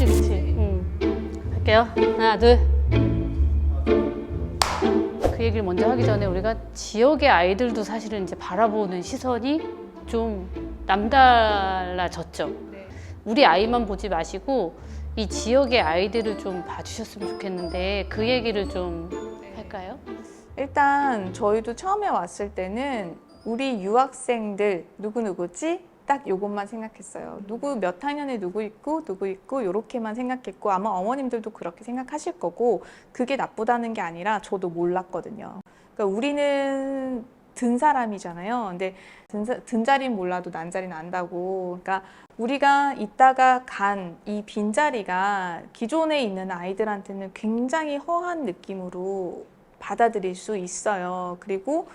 그치 그치. 음. 할게요. 하나 둘. 그 얘기를 먼저 하기 전에 우리가 지역의 아이들도 사실은 이제 바라보는 시선이 좀 남달라졌죠. 우리 아이만 보지 마시고 이 지역의 아이들을 좀 봐주셨으면 좋겠는데 그 얘기를 좀 할까요? 일단 저희도 처음에 왔을 때는 우리 유학생들 누구 누구지? 딱 요것만 생각했어요. 누구 몇 학년에 누구 있고 누구 있고 요렇게만 생각했고 아마 어머님들도 그렇게 생각하실 거고 그게 나쁘다는 게 아니라 저도 몰랐거든요. 그러니까 우리는 든 사람이잖아요. 근데 든, 사- 든 자리는 몰라도 난 자리는 안다고. 그러니까 우리가 있다가 간 이 빈자리가 기존에 있는 아이들한테는 굉장히 허한 느낌으로 받아들일 수 있어요. 그리고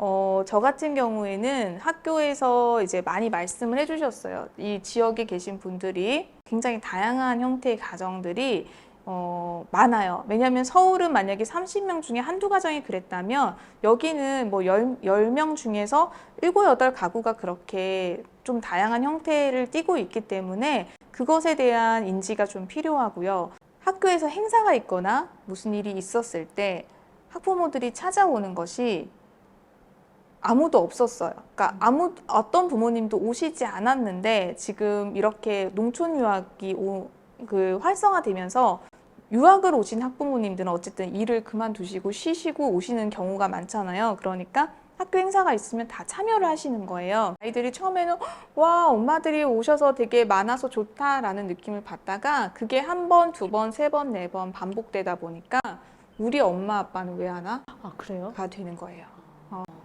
어, 저 같은 경우에는 학교에서 이제 많이 말씀을 해주셨어요. 이 지역에 계신 분들이 굉장히 다양한 형태의 가정들이 어, 많아요. 왜냐하면 서울은 만약에 30명 중에 한두 가정이 그랬다면 여기는 뭐 10, 10명 중에서 7, 8가구가 그렇게 좀 다양한 형태를 띠고 있기 때문에 그것에 대한 인지가 좀 필요하고요. 학교에서 행사가 있거나 무슨 일이 있었을 때 학부모들이 찾아오는 것이 아무도 없었어요. 그러니까 아무 어떤 부모님도 오시지 않았는데 지금 이렇게 농촌 유학이 오, 그 활성화되면서 유학을 오신 학부모님들은 어쨌든 일을 그만두시고 쉬시고 오시는 경우가 많잖아요. 그러니까 학교 행사가 있으면 다 참여를 하시는 거예요. 아이들이 처음에는 와 엄마들이 오셔서 되게 많아서 좋다라는 느낌을 받다가 그게 한 번, 두 번, 세 번, 네 번 반복되다 보니까 우리 엄마 아빠는 왜안 와? 아 그래요? 가 되는 거예요.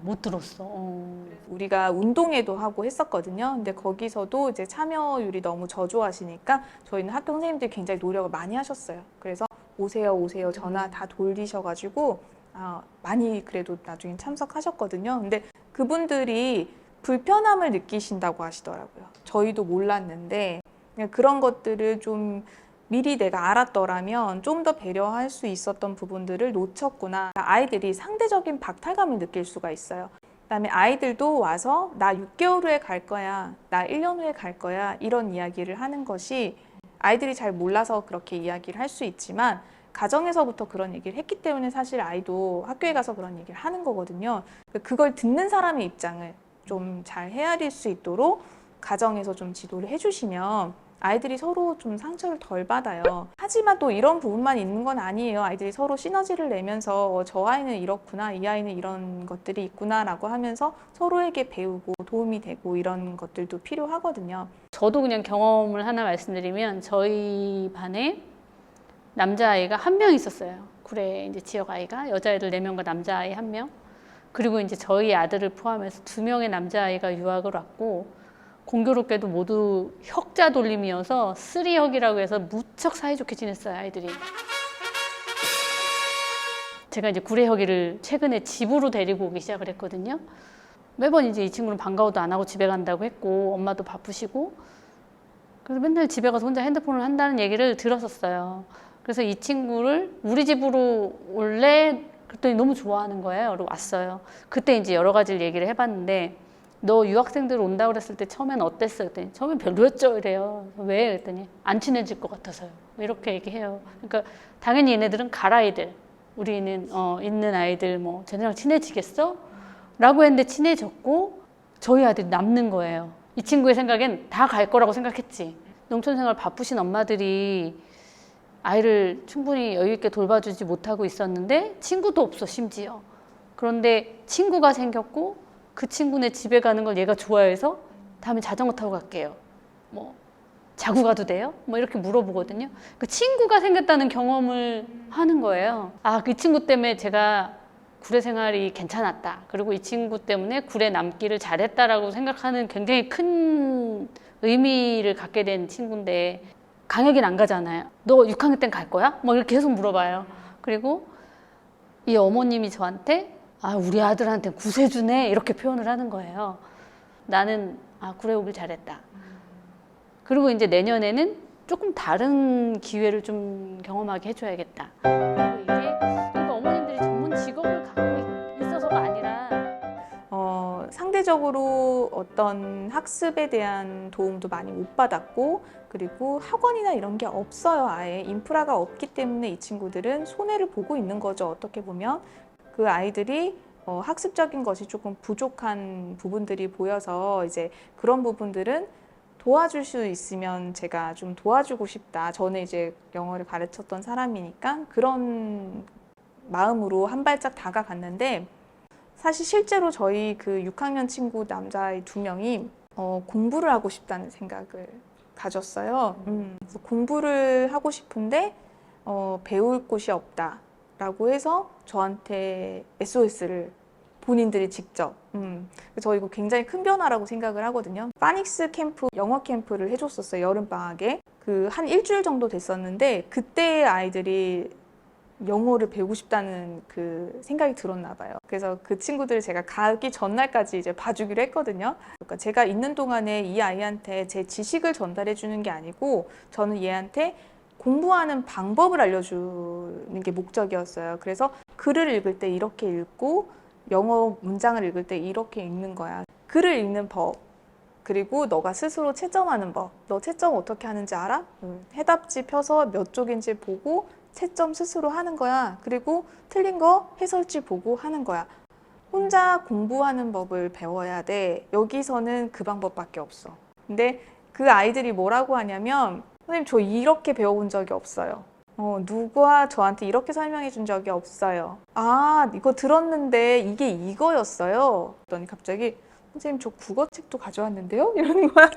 못 들었어. 어. 우리가 운동회도 하고 했었거든요. 근데 거기서도 이제 참여율이 너무 저조하시니까 저희는 학교 선생님들이 굉장히 노력을 많이 하셨어요. 그래서 오세요, 오세요 전화 다 돌리셔가지고 아, 많이 그래도 나중에 참석하셨거든요. 근데 그분들이 불편함을 느끼신다고 하시더라고요. 저희도 몰랐는데 그런 것들을 좀 미리 내가 알았더라면 좀 더 배려할 수 있었던 부분들을 놓쳤구나. 아이들이 상대적인 박탈감을 느낄 수가 있어요. 그다음에 아이들도 와서 나 6개월 후에 갈 거야, 나 1년 후에 갈 거야 이런 이야기를 하는 것이 아이들이 잘 몰라서 그렇게 이야기를 할 수 있지만 가정에서부터 그런 얘기를 했기 때문에 사실 아이도 학교에 가서 그런 얘기를 하는 거거든요. 그걸 듣는 사람의 입장을 좀 잘 헤아릴 수 있도록 가정에서 좀 지도를 해주시면 아이들이 서로 좀 상처를 덜 받아요. 하지만 또 이런 부분만 있는 건 아니에요. 아이들이 서로 시너지를 내면서 어, 저 아이는 이렇구나, 이 아이는 이런 것들이 있구나라고 하면서 서로에게 배우고 도움이 되고 이런 것들도 필요하거든요. 저도 그냥 경험을 하나 말씀드리면 저희 반에 남자아이가 한 명 있었어요. 구례 이제 지역 아이가 여자애들 네 명과 남자아이 한 명. 그리고 이제 저희 아들을 포함해서 두 명의 남자아이가 유학을 왔고 공교롭게도 모두 혁자 돌림이어서 쓰리혁이라고 해서 무척 사이좋게 지냈어요 아이들이. 제가 이제 구례혁이를 최근에 집으로 데리고 오기 시작을 했거든요. 매번 이제 이 친구는 반가워도 안 하고 집에 간다고 했고 엄마도 바쁘시고 그래서 맨날 집에 가서 혼자 핸드폰을 한다는 얘기를 들었었어요. 그래서 이 친구를 우리 집으로 올래? 그랬더니 너무 좋아하는 거예요. 그리고 왔어요. 그때 이제 여러 가지를 얘기를 해봤는데 너 유학생들 온다 그랬을 때 처음엔 어땠어? 그랬더니 처음엔 별로였죠. 이래요. 왜? 그랬더니 안 친해질 것 같아서요. 이렇게 얘기해요. 그러니까 당연히 얘네들은 갈 아이들, 우리는 어, 있는 아이들 뭐 쟤네랑 친해지겠어? 라고 했는데 친해졌고 저희 아들이 남는 거예요. 이 친구의 생각엔 다 갈 거라고 생각했지. 농촌 생활 바쁘신 엄마들이 아이를 충분히 여유 있게 돌봐주지 못하고 있었는데 친구도 없어 심지어. 그런데 친구가 생겼고 그 친구네 집에 가는 걸 얘가 좋아해서 다음에 자전거 타고 갈게요. 뭐 자고 가도 돼요? 뭐 이렇게 물어보거든요. 그 친구가 생겼다는 경험을 하는 거예요. 아, 그 친구 때문에 제가 구례 생활이 괜찮았다. 그리고 이 친구 때문에 구례 남기를 잘했다라고 생각하는 굉장히 큰 의미를 갖게 된 친구인데 강혁이는 안 가잖아요. 너 6학년 땐 갈 거야? 뭐 이렇게 계속 물어봐요. 그리고 이 어머님이 저한테 아, 우리 아들한테 구세주네 이렇게 표현을 하는 거예요. 나는 아, 구례 오길 잘했다. 그리고 이제 내년에는 조금 다른 기회를 좀 경험하게 해줘야겠다. 이게 그러니까 어머님들이 전문 직업을 갖고 있- 있어서가 아니라 어, 경제적으로 어떤 학습에 대한 도움도 많이 못 받았고 그리고 학원이나 이런 게 없어요. 아예 인프라가 없기 때문에 이 친구들은 손해를 보고 있는 거죠. 어떻게 보면 그 아이들이 어, 학습적인 것이 조금 부족한 부분들이 보여서 이제 그런 부분들은 도와줄 수 있으면 제가 좀 도와주고 싶다. 저는 이제 영어를 가르쳤던 사람이니까 그런 마음으로 한 발짝 다가갔는데 사실 실제로 저희 그 6학년 친구 남자아이 두 명이 어, 공부를 하고 싶다는 생각을 가졌어요. 음, 공부를 하고 싶은데 어, 배울 곳이 없다 라고 해서 저한테 SOS를 본인들이 직접 음, 저 이거 굉장히 큰 변화라고 생각을 하거든요. 파닉스 캠프 영어 캠프를 해줬었어요 여름 방학에 그 한 일주일 정도 됐었는데 그때 아이들이 영어를 배우고 싶다는 그 생각이 들었나 봐요. 그래서 그 친구들을 제가 가기 전날까지 이제 봐주기로 했거든요. 그러니까 제가 있는 동안에 이 아이한테 제 지식을 전달해 주는 게 아니고 저는 얘한테 공부하는 방법을 알려주는 게 목적이었어요. 그래서 글을 읽을 때 이렇게 읽고 영어 문장을 읽을 때 이렇게 읽는 거야. 글을 읽는 법. 그리고 너가 스스로 채점하는 법. 너 채점 어떻게 하는지 알아? 음, 해답지 펴서 몇 쪽인지 보고 채점 스스로 하는 거야. 그리고 틀린 거 해설지 보고 하는 거야. 혼자 공부하는 법을 배워야 돼. 여기서는 그 방법밖에 없어. 근데 그 아이들이 뭐라고 하냐면, 선생님, 저 이렇게 배워본 적이 없어요. 어, 누가 저한테 이렇게 설명해 준 적이 없어요. 아, 이거 들었는데 이게 이거였어요. 그랬더니 갑자기, 선생님, 저 국어책도 가져왔는데요? 이러는 거야.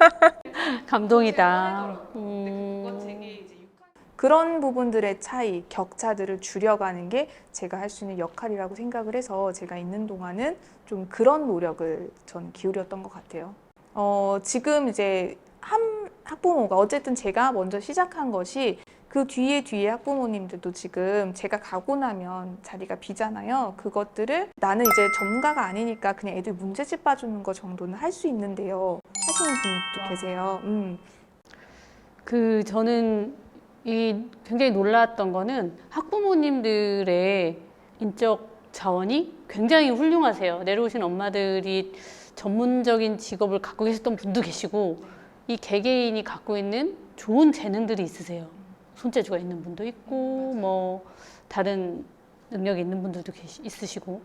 감동이다. 음, 그런 부분들의 차이, 격차들을 줄여가는 게 제가 할 수 있는 역할이라고 생각을 해서 제가 있는 동안은 좀 그런 노력을 전 기울였던 것 같아요. 어, 지금 이제 한 학부모가 어쨌든 제가 먼저 시작한 것이 그 뒤에 뒤에 학부모님들도 지금 제가 가고 나면 자리가 비잖아요. 그것들을 나는 이제 전문가가 아니니까 그냥 애들 문제집 봐주는 거 정도는 할 수 있는데요. 하시는 분도 계세요. 음. 그 저는 이 굉장히 놀랐던 거는 학부모님들의 인적 자원이 굉장히 훌륭하세요. 내려오신 엄마들이 전문적인 직업을 갖고 계셨던 분도 계시고 이 개개인이 갖고 있는 좋은 재능들이 있으세요. 손재주가 있는 분도 있고 뭐 다른 능력이 있는 분들도 계시, 있으시고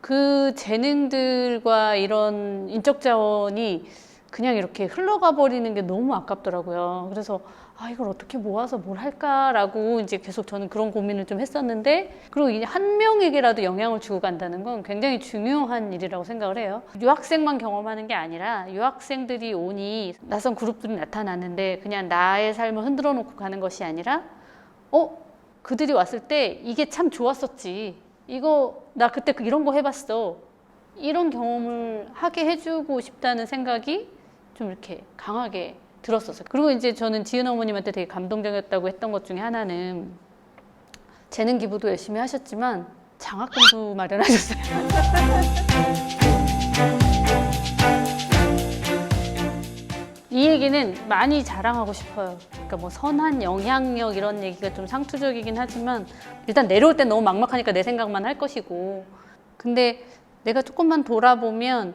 그 재능들과 이런 인적 자원이 그냥 이렇게 흘러가 버리는 게 너무 아깝더라고요. 그래서 아 이걸 어떻게 모아서 뭘 할까라고 이제 계속 저는 그런 고민을 좀 했었는데 그리고 이한 명에게라도 영향을 주고 간다는 건 굉장히 중요한 일이라고 생각을 해요. 유학생만 경험하는 게 아니라 유학생들이 오니 낯선 그룹들이 나타났는데 그냥 나의 삶을 흔들어 놓고 가는 것이 아니라 어 그들이 왔을 때 이게 참 좋았었지. 이거 나 그때 그 이런 거 해봤어. 이런 경험을 하게 해주고 싶다는 생각이 좀 이렇게 강하게 들었었어요. 그리고 이제 저는 지은 어머님한테 되게 감동적이었다고 했던 것 중에 하나는 재능 기부도 열심히 하셨지만 장학금도 마련하셨어요. 이 얘기는 많이 자랑하고 싶어요. 그러니까 뭐 선한 영향력 이런 얘기가 좀 상투적이긴 하지만 일단 내려올 땐 너무 막막하니까 내 생각만 할 것이고 근데 내가 조금만 돌아보면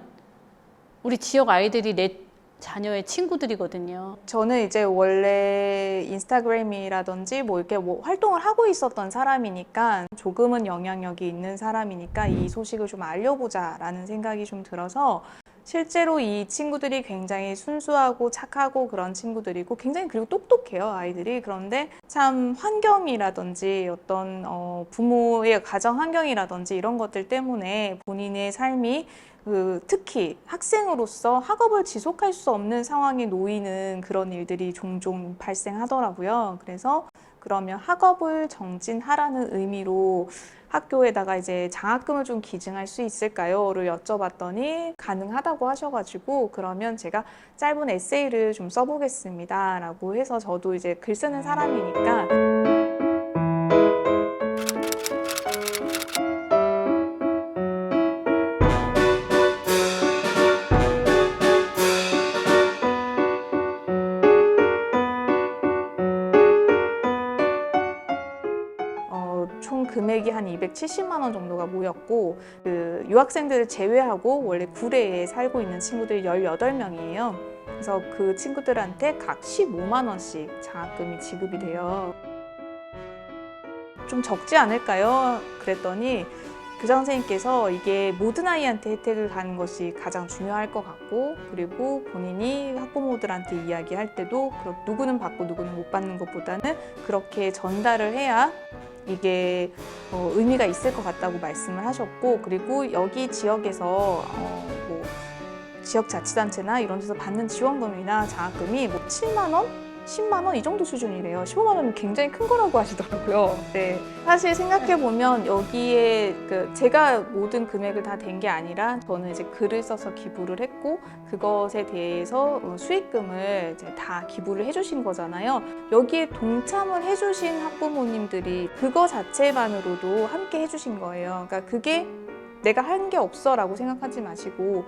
우리 지역 아이들이 내 자녀의 친구들이거든요. 저는 이제 원래 인스타그램이라든지 뭐 이렇게 뭐 활동을 하고 있었던 사람이니까 조금은 영향력이 있는 사람이니까 이 소식을 좀 알려보자라는 생각이 좀 들어서 실제로 이 친구들이 굉장히 순수하고 착하고 그런 친구들이고 굉장히 그리고 똑똑해요 아이들이 그런데 참 환경이라든지 어떤 어, 부모의 가정 환경이라든지 이런 것들 때문에 본인의 삶이 그 특히 학생으로서 학업을 지속할 수 없는 상황에 놓이는 그런 일들이 종종 발생하더라고요. 그래서 그러면 학업을 정진하라는 의미로 학교에다가 이제 장학금을 좀 기증할 수 있을까요?를 여쭤봤더니 가능하다고 하셔가지고 그러면 제가 짧은 에세이를 좀 써보겠습니다라고 해서 저도 이제 글 쓰는 사람이니까 70만 원 정도가 모였고 그 유학생들을 제외하고 원래 구례에 살고 있는 친구들이 18명이에요. 그래서 그 친구들한테 각 15만 원씩 장학금이 지급이 돼요. 좀 적지 않을까요? 그랬더니 교장 선생님께서 이게 모든 아이한테 혜택을 가는 것이 가장 중요할 것 같고 그리고 본인이 학부모들한테 이야기할 때도 누구는 받고 누구는 못 받는 것보다는 그렇게 전달을 해야 이게 어, 의미가 있을 것 같다고 말씀을 하셨고 그리고 여기 지역에서 어, 뭐 지역 자치단체나 이런 데서 받는 지원금이나 장학금이 뭐 7만 원? 10만 원 이 정도 수준이래요. 15만 원은 굉장히 큰 거라고 하시더라고요. 네. 사실 생각해 보면 여기에 그 제가 모든 금액을 다 댄 게 아니라 저는 이제 글을 써서 기부를 했고 그것에 대해서 어, 수익금을 이제 다 기부를 해주신 거잖아요. 여기에 동참을 해주신 학부모님들이 그거 자체만으로도 함께 해주신 거예요. 그러니까 그게 내가 한 게 없어라고 생각하지 마시고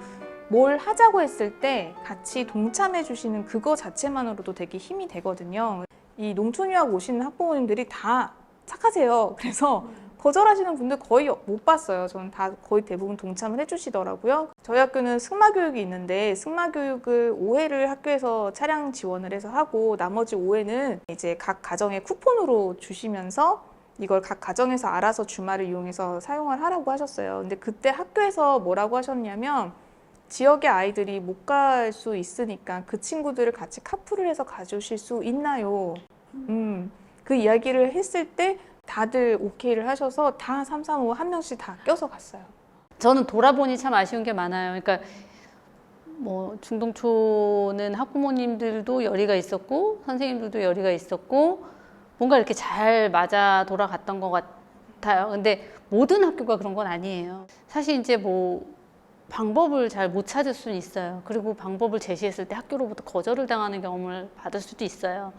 뭘 하자고 했을 때 같이 동참해 주시는 그거 자체만으로도 되게 힘이 되거든요. 이 농촌 유학 오시는 학부모님들이 다 착하세요. 그래서 거절하시는 분들 거의 못 봤어요. 저는 다 거의 대부분 동참을 해주시더라고요. 저희 학교는 승마 교육이 있는데 승마 교육을 5회를 학교에서 차량 지원을 해서 하고 나머지 5회는 이제 각 가정에 쿠폰으로 주시면서 이걸 각 가정에서 알아서 주말을 이용해서 사용을 하라고 하셨어요. 근데 그때 학교에서 뭐라고 하셨냐면 지역의 아이들이 못 갈 수 있으니까 그 친구들을 같이 카풀을 해서 가주실 수 있나요? 음, 그 이야기를 했을 때 다들 오케이를 하셔서 다 335 한 명씩 다 껴서 갔어요. 저는 돌아보니 참 아쉬운 게 많아요. 그러니까 뭐 중동초는 학부모님들도 열의가 있었고 선생님들도 열의가 있었고 뭔가 이렇게 잘 맞아 돌아갔던 것 같아요. 근데 모든 학교가 그런 건 아니에요. 사실 이제 뭐 방법을 잘 못 찾을 수는 있어요. 그리고 방법을 제시했을 때 학교로부터 거절을 당하는 경험을 받을 수도 있어요.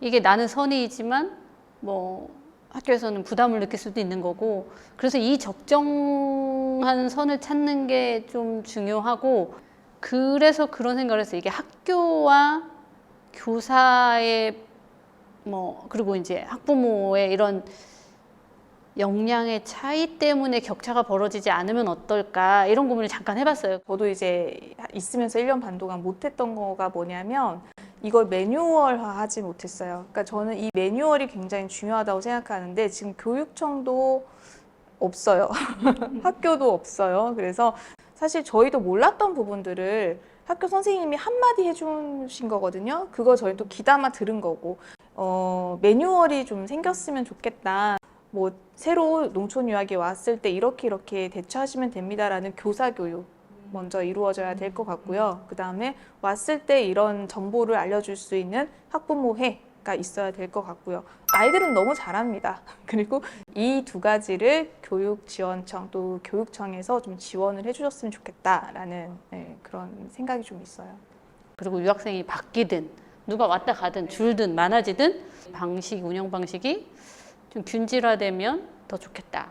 이게 나는 선의이지만 뭐 학교에서는 부담을 느낄 수도 있는 거고 그래서 이 적정한 선을 찾는 게 좀 중요하고 그래서 그런 생각을 했어요. 이게 학교와 교사의 뭐 그리고 이제 학부모의 이런 역량의 차이 때문에 격차가 벌어지지 않으면 어떨까 이런 고민을 잠깐 해봤어요. 저도 이제 있으면서 1년 반 동안 못했던 거가 뭐냐면 이걸 매뉴얼화 하지 못했어요. 그러니까 저는 이 매뉴얼이 굉장히 중요하다고 생각하는데 지금 교육청도 없어요. 학교도 없어요. 그래서 사실 저희도 몰랐던 부분들을 학교 선생님이 한마디 해주신 거거든요. 그거 저희 또 귀담아 들은 거고, 어, 매뉴얼이 좀 생겼으면 좋겠다. 뭐, 새로 농촌 유학에 왔을 때 이렇게 이렇게 대처하시면 됩니다라는 교사 교육 먼저 이루어져야 될 것 같고요. 그 다음에 왔을 때 이런 정보를 알려줄 수 있는 학부모회 가 있어야 될 것 같고요. 아이들은 너무 잘합니다. 그리고 이 두 가지를 교육지원청 또 교육청에서 좀 지원을 해주셨으면 좋겠다라는 네, 그런 생각이 좀 있어요. 그리고 유학생이 바뀌든 누가 왔다 가든 줄든 많아지든 방식 운영 방식이 좀 균질화되면 더 좋겠다.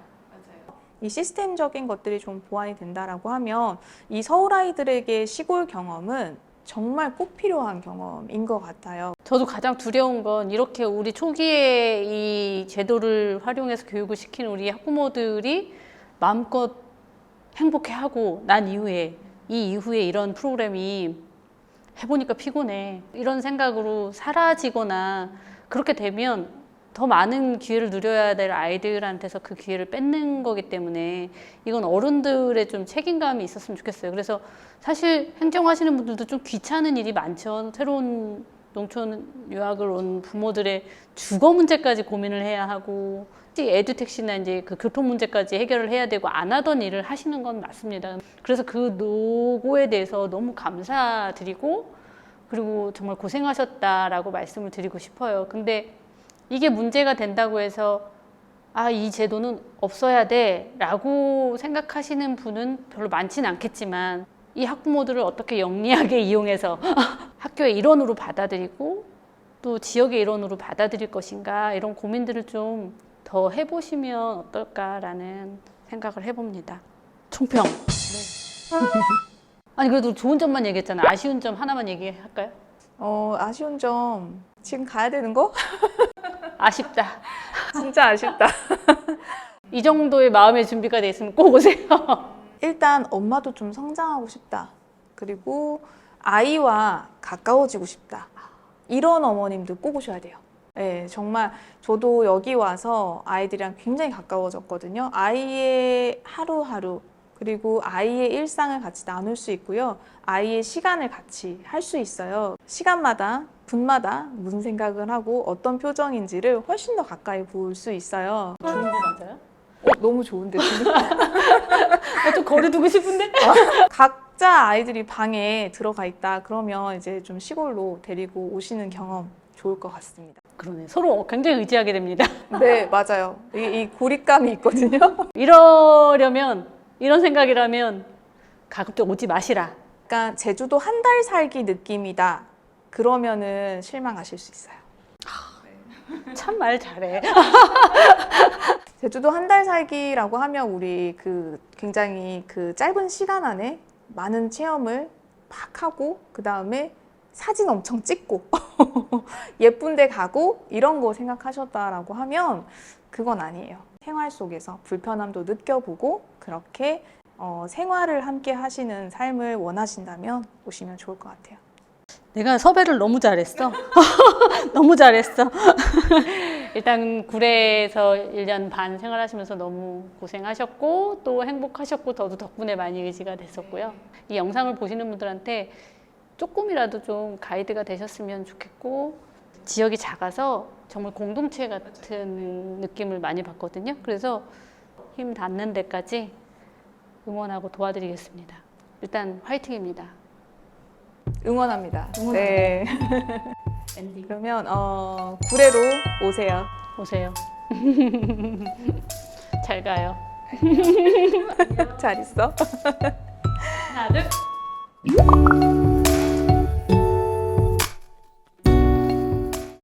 이 시스템적인 것들이 좀 보완이 된다라고 하면 이 서울 아이들에게 시골 경험은 정말 꼭 필요한 경험인 것 같아요. 저도 가장 두려운 건 이렇게 우리 초기에 이 제도를 활용해서 교육을 시킨 우리 학부모들이 마음껏 행복해하고 난 이후에 이 이후에 이런 프로그램이 해보니까 피곤해 이런 생각으로 사라지거나 그렇게 되면 더 많은 기회를 누려야 될 아이들한테서 그 기회를 뺏는 거기 때문에 이건 어른들의 좀 책임감이 있었으면 좋겠어요. 그래서 사실 행정하시는 분들도 좀 귀찮은 일이 많죠. 새로운 농촌 유학을 온 부모들의 주거 문제까지 고민을 해야 하고 에듀택시나 이제 그 교통 문제까지 해결을 해야 되고 안 하던 일을 하시는 건 맞습니다. 그래서 그 노고에 대해서 너무 감사드리고 그리고 정말 고생하셨다라고 말씀을 드리고 싶어요. 근데 이게 문제가 된다고 해서 아, 이 제도는 없어야 돼 라고 생각하시는 분은 별로 많지는 않겠지만 이 학부모들을 어떻게 영리하게 이용해서 학교의 일원으로 받아들이고 또 지역의 일원으로 받아들일 것인가 이런 고민들을 좀 더 해보시면 어떨까라는 생각을 해봅니다. 총평. 아니 그래도 좋은 점만 얘기했잖아요. 아쉬운 점 하나만 얘기할까요? 어, 아쉬운 점 지금 가야 되는 거? 아쉽다. 진짜 아쉽다. 이 정도의 마음의 준비가 돼 있으면 꼭 오세요. 일단 엄마도 좀 성장하고 싶다. 그리고 아이와 가까워지고 싶다. 이런 어머님들 꼭 오셔야 돼요. 네, 정말 저도 여기 와서 아이들이랑 굉장히 가까워졌거든요. 아이의 하루하루 그리고 아이의 일상을 같이 나눌 수 있고요. 아이의 시간을 같이 할 수 있어요. 시간마다 분마다 무슨 생각을 하고 어떤 표정인지를 훨씬 더 가까이 볼 수 있어요. 좋은 거 맞아요? 어, 너무 좋은데 지금? 아, 좀 거리 두고 싶은데? 각자 아이들이 방에 들어가 있다 그러면 이제 좀 시골로 데리고 오시는 경험 좋을 것 같습니다. 그러네. 서로 굉장히 의지하게 됩니다. 네, 맞아요. 이, 이 고립감이 있거든요. 이러려면 이런 생각이라면 가급적 오지 마시라. 약간 제주도 한 달 살기 느낌이다. 그러면은 실망하실 수 있어요. 참 말 잘해. 제주도 한 달 살기라고 하면 우리 그 굉장히 그 짧은 시간 안에 많은 체험을 막 하고 그 다음에 사진 엄청 찍고 예쁜 데 가고 이런 거 생각하셨다라고 하면 그건 아니에요. 생활 속에서 불편함도 느껴보고 그렇게 어, 생활을 함께 하시는 삶을 원하신다면 오시면 좋을 것 같아요. 내가 섭외를 너무 잘했어. 너무 잘했어. 일단 구례에서 1년 반 생활하시면서 너무 고생하셨고 또 행복하셨고 저도 덕분에 많이 의지가 됐었고요. 이 영상을 보시는 분들한테 조금이라도 좀 가이드가 되셨으면 좋겠고 지역이 작아서 정말 공동체 같은 느낌을 많이 받거든요. 그래서 힘 닿는 데까지 응원하고 도와드리겠습니다. 일단 화이팅입니다. 응원합니다. 응원합니다. 네. 엔딩 그러면 어, 구례로 오세요. 오세요. 잘 가요. 잘 있어. 하나 둘.